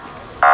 Uh...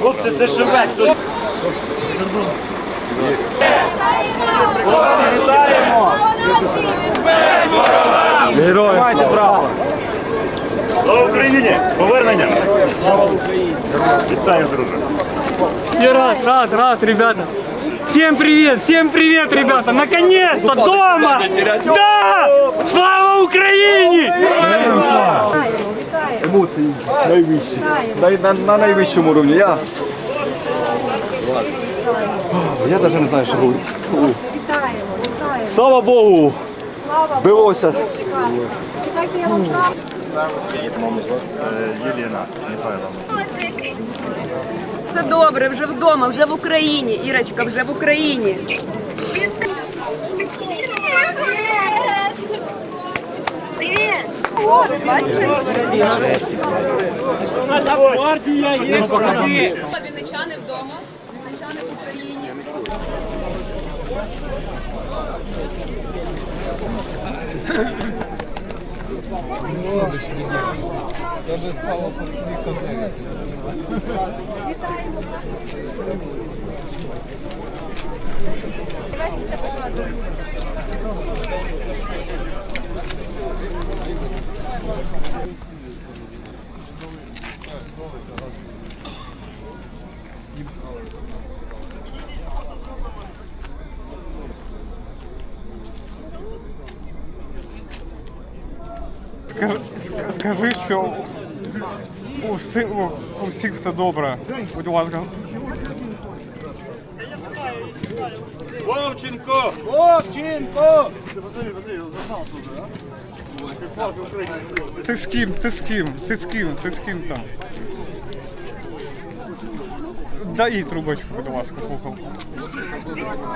Хлопці, де живе? Хто... Хлопці, вітаємо! Героям право! Слава Україні! З поверненням! Вітаю, друже! Я рад, рад, рад, ребята. Всем привет, всем привет, ребята. Наконец-то дома. Да! Слава Україні! Емоції найвищі. На, на, на найвищому рівні. Я. Я навіть не знаю, що говорити. Вітаємо, вітаємо. Слава Богу! Богу, чекайте. Я вам. Єліна Михайловна. Все добре, вже вдома, вже в Україні. Ірочка, вже в Україні. Гвардія є. Вінничани вдома, вінничани в Україні. Скажи, що у, всі, у, у всіх все добре. Будь ласка. Вовченко! Вовченко! Ти з ким? Ти з ким? Ти з ким? Ти з ким там? Дай їй трубочку, будь ласка, слухавку.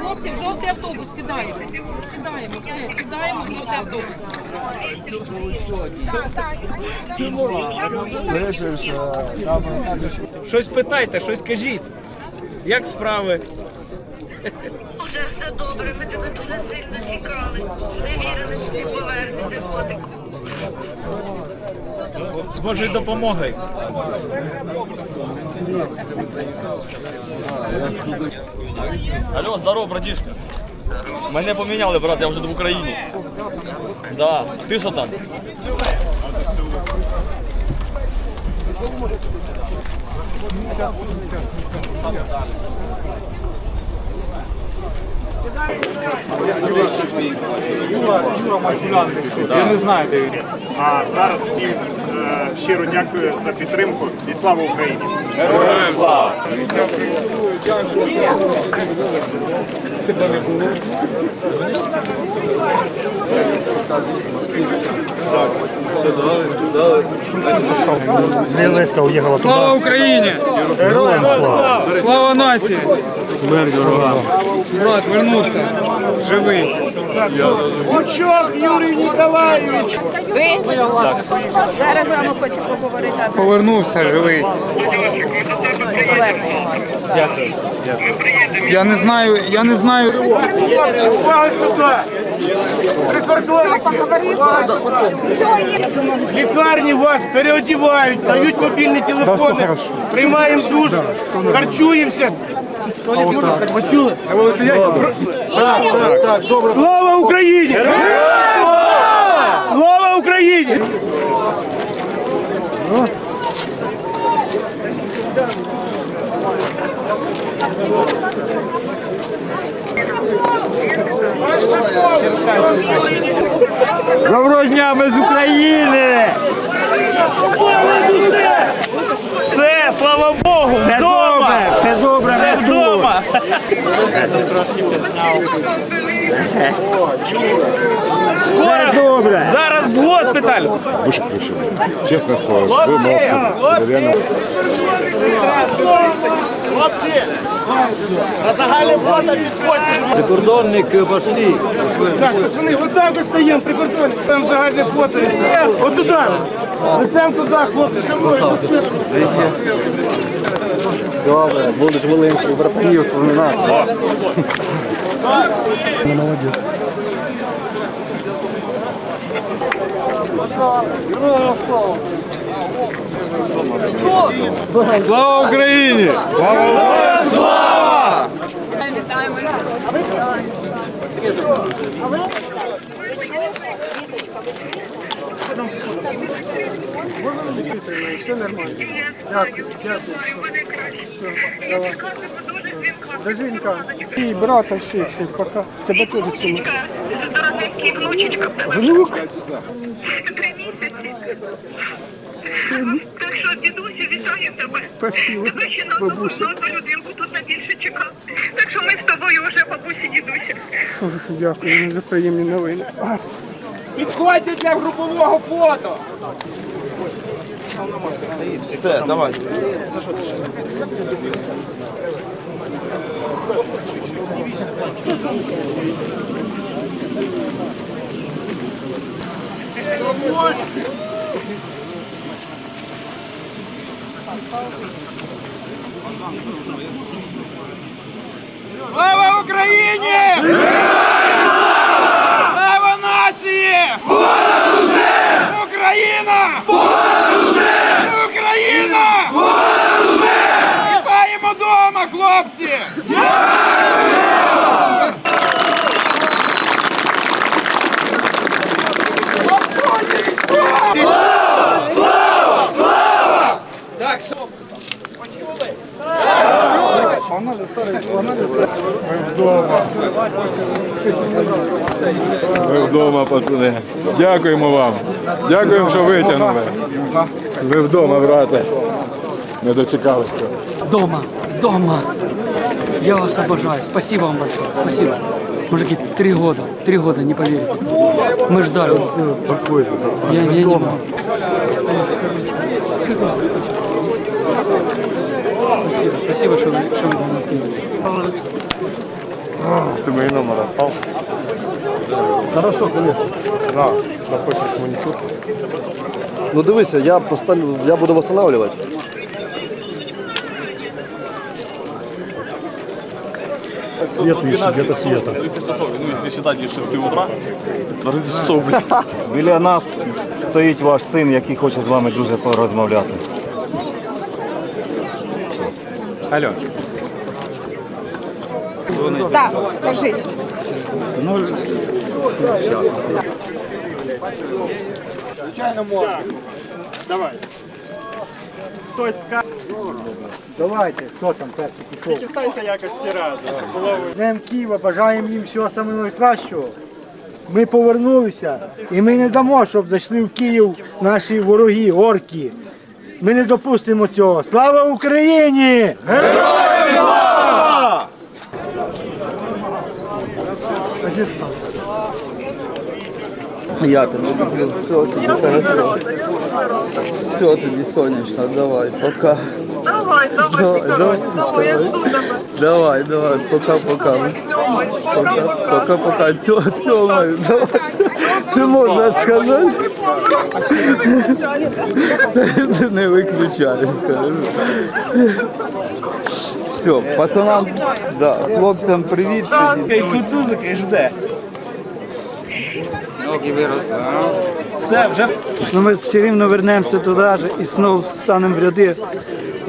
Хлопці, в жовтий автобус сідаємо. Сідаємо, все, сідаємо в жовтий автобус. Щось питайте, щось кажіть. Як справи? Уже все добре, ми тебе дуже сильно чекали. Не вірили, що ти повернешся, фотику. З Божою допомогою. Алло, здорово, братишка. Мене поміняли, брат, я вже в Україні. Да. Ти що там? Я не знаю, де він. А зараз всім е, щиро дякую за підтримку і слава Україні! Слава Слава Україні! Героям слава! Слава нації! Брат вернувся. Живий. Бучок Юрій Ніколаєвич. Ви? Зараз з вами хочу поговорити. Повернувся живий. Я не знаю, я не знаю. Увага сюди! Прикордонники! В лікарні вас переодівають, дають мобільні телефони, приймаємо душ, харчуємося. Почули? Так, так, так, добре. Слава Україні! Слава Україні! Доброго дня, ми з України! Все, слава Богу, Все вдома! добре, все добре, Все ми тут. вдома! Скоро добре. зараз в госпіталь! Дуже причина. Чесне слово, ви молодці. Реально. Хлопці! На загальне фото підходьте. Прикордонники пошли. Так, пацани, вот так ось стоїмо, прикордонні. Там загальне фото. От туди. Лицем туди, хлопці, зі мною. Добре, будеш Волинську братів вспоминати. Слава Україні! Все нормально. Дякую, дякую. Все, давай. Дожинка. І брата всіх, всіх, пока. Тебе теж внучечка, Внук? три місяці. Так що, дідусю, вітаю тебе. Спасибо, Тебе ще на бабуся. одну людинку тут найбільше чекав. Так що ми з тобою вже бабусі, дідуся. Дякую за приємні новини. Підходьте для групового фото! Все, давай. Слава Україні! Слава нації! Україна! Україна! Вітаємо дома, хлопці! Ми вдома, пацани. Дякуємо вам. Дякуємо, що витягнули. Ви вдома, брате. Не дочекалися. Дома, дома. Я вас обожаю. Спасибо вам большое. Спасибо. Мужики, три года. Три года, не поверите. Мы ждали. Я, я не могу. Спасибо. Спасибо, что вы, что вы для нас сделали. Ти мої номер відпав. Хорошо, конечно. На, напишеш монітор. Ну дивися, я поставлю, я буду восстанавливать. Свет ищи, где-то света. 30 часов, ну если считать из 6 утра, до 30 часов, блядь. Біля нас стоїть ваш син, який хоче з вами дуже порозмовляти. Алло. Так, кажіть. Давай. Хтось скаже. Давайте, хто там перший пішов? Тільки станьте якось всі разом. Днем Києва, бажаємо їм всього самого найкращого. Ми повернулися і ми не дамо, щоб зайшли в Київ наші вороги, орки. Ми не допустимо цього. Слава Україні! Героям слава! Я тебя люблю. Все, тебе хорошо. Все, тоді сонячно. Давай, пока. Давай, давай, давай, давай, я жду тебе. Давай, давай, пока-пока. Пока-пока. Цьома, давай. Це можна сказати? Це не виключаю, скажу. Все, пацанам, да, хлопцям привіт. І кутузик і жде. Все, вже Ну, ми все рівно вернемося туди ж і знову станемо в ряди,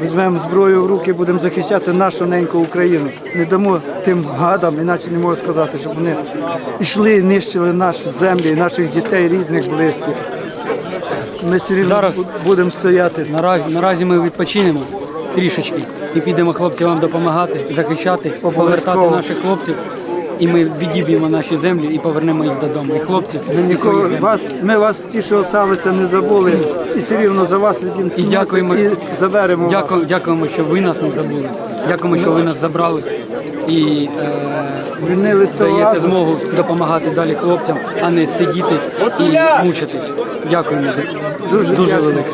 візьмемо зброю в руки, будемо захищати нашу неньку Україну. Не дамо тим гадам, іначе не можу сказати, щоб вони йшли і нищили наші землі, наших дітей, рідних, близьких. Ми все рівно Зараз- будемо стояти. Наразі, наразі ми відпочинемо трішечки і підемо хлопцям вам допомагати, захищати, повертати наших хлопців. І ми відіб'ємо наші землі і повернемо їх додому. І хлопців, Ми, і свої нікого, землі. вас, ми вас ті, що залишилися, не забули. І все рівно за вас відімстимося І дякуємо. і заберемо. вас. Дякуємо, що ви нас не забули. Дякуємо, що ви нас забрали і е, Звільнили даєте змогу допомагати далі хлопцям, а не сидіти і мучитись. Дякуємо дуже дуже велике.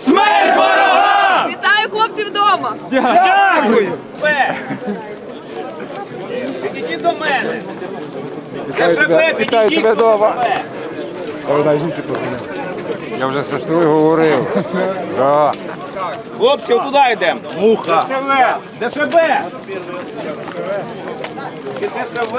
смерть ворога! Хлопців вдома! Дякую! Підійдіть до мене! Це ШБ, підійдіть до ШБ! Я вже з сестрою говорив. Да. Хлопці, отуди йдемо. Муха. ДШБ. ДШБ.